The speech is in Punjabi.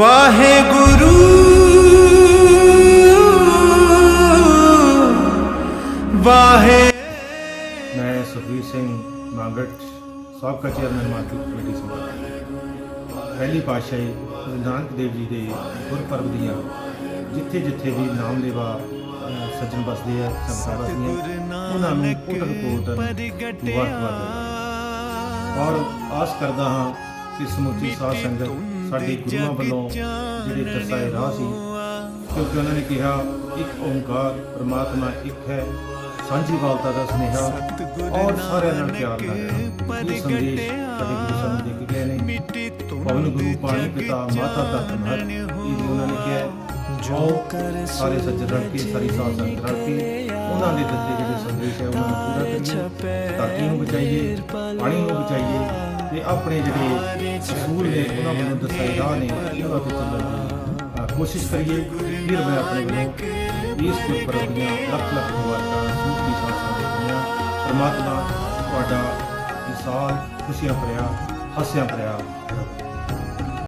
ਵਾਹਿਗੁਰੂ। ਵਾਹਿ ਮੈਂ ਸੁਖਵੀਰ ਸਿੰਘ ਮਾਂਗਟ ਸਾਬਕਾ ਚੇਅਰਮੈਨ ਮਾਰਕੀਟ ਕਮੇਟੀ ਸੰਭਾਲ ਪਹਿਲੀ ਪਾਤਸ਼ਾਹੀ ਗੁਰੂ ਨਾਨਕ ਦੇਵ ਜੀ ਦੇ ਗੁਰਪੁਰਬ ਦੀਆਂ ਜਿੱਥੇ ਜਿੱਥੇ ਵੀ ਨਾਮ ਲੈਵਾ ਅਹ, ਸੱਜਣ ਬਸਦੇ ਆ ਸੰਗਤਾਂ ਬਸਦੀਆਂ ਉਹਨਾਂ ਨੂੰ ਕੋਟਨ ਕੋਟ ਮੁਬਾਰਕਬਾਦ ਔਰ ਆਸ ਕਰਦਾ ਹਾਂ ਕਿ ਸਮੁੱਚੀ ਸਾਧ ਸੰਗਤ ਸਾਡੇ ਗੁਰੂਆਂ ਵੱਲੋਂ ਜਿਹੜੇ ਦਰਸਾਏ ਰਾਹ ਸੀ ਕਿਉਂਕਿ ਉਹਨਾਂ ਨੇ ਕਿਹਾ ਇੱਕ ਓੰਕਾਰ ਪ੍ਰਮਾਤਮਾ ਇੱਕ ਹੈ ਸਾਂਝੀਵਾਲਤਾ ਦਾ ਸੁਨੇਹਾ ਔਰ ਸਾਰਿਆਂ ਨਾਲ ਪਿਆਰ ਦਾ ਇਹ ਸੰਦੇਸ਼ ਸਾਡੇ ਗੁਰੂ ਸਾਹਿਬ ਦੇ ਕੇ ਗਏ ਨੇ। ਪਵਨ ਗੁਰੂ ਪਾਣੀ ਪਿਤਾ ਮਾਤਾ ਦਾ ਮਹਤ ਇਹ ਉਹਨਾਂ ਨੇ ਕਿਹਾ। ਜੋ ਸਾਰੇ ਸੱਜਣ ਰਲ ਕੇ ਸਾਰੀ ਸਾਧ ਸੰਗਤ ਰਲ ਕੇ ਉਹਨਾਂ ਦੇ ਦਿੱਤੇ ਜਿਹੜੇ ਸੰਦੇਸ਼ ਹੈ ਉਹਨਾਂ ਨੂੰ ਪੂਰਾ ਕਰੀਏ। ਧਰਤੀ ਨੂੰ ਬਚਾਈਏ ਪਾਣੀ ਨੂੰ ਬਚਾਈਏ ਤੇ ਆਪਣੇ ਜਿਹੜੇ ਅਸੂਲ ਨੇ, ਉਹਨਾਂ ਵੱਲੋਂ ਦੱਸੇ ਰਾਹ ਨੇ ਉਹਨਾਂ ਤੇ ਚੱਲਣ ਦੀ ਕੋਸ਼ਿਸ਼ ਕਰੀਏ। ਫਿਰ ਮੈਂ ਆਪਣੇ ਵੱਲੋਂ ਇਸ ਗੁਰਪੁਰਬ ਦੀਆਂ ਲੱਖ ਲੱਖ ਮੁਬਾਰਕਾਂ ਸੂਚੀ ਸਾਧ ਸੰਗਤ ਦੀਆਂ ਪਰਮਾਤਮਾ ਤੁਹਾਡਾ ਇਹ ਸਾਲ ਖੁਸ਼ੀਆਂ ਭਰਿਆ, ਹੱਸਿਆ ਭਰਿਆ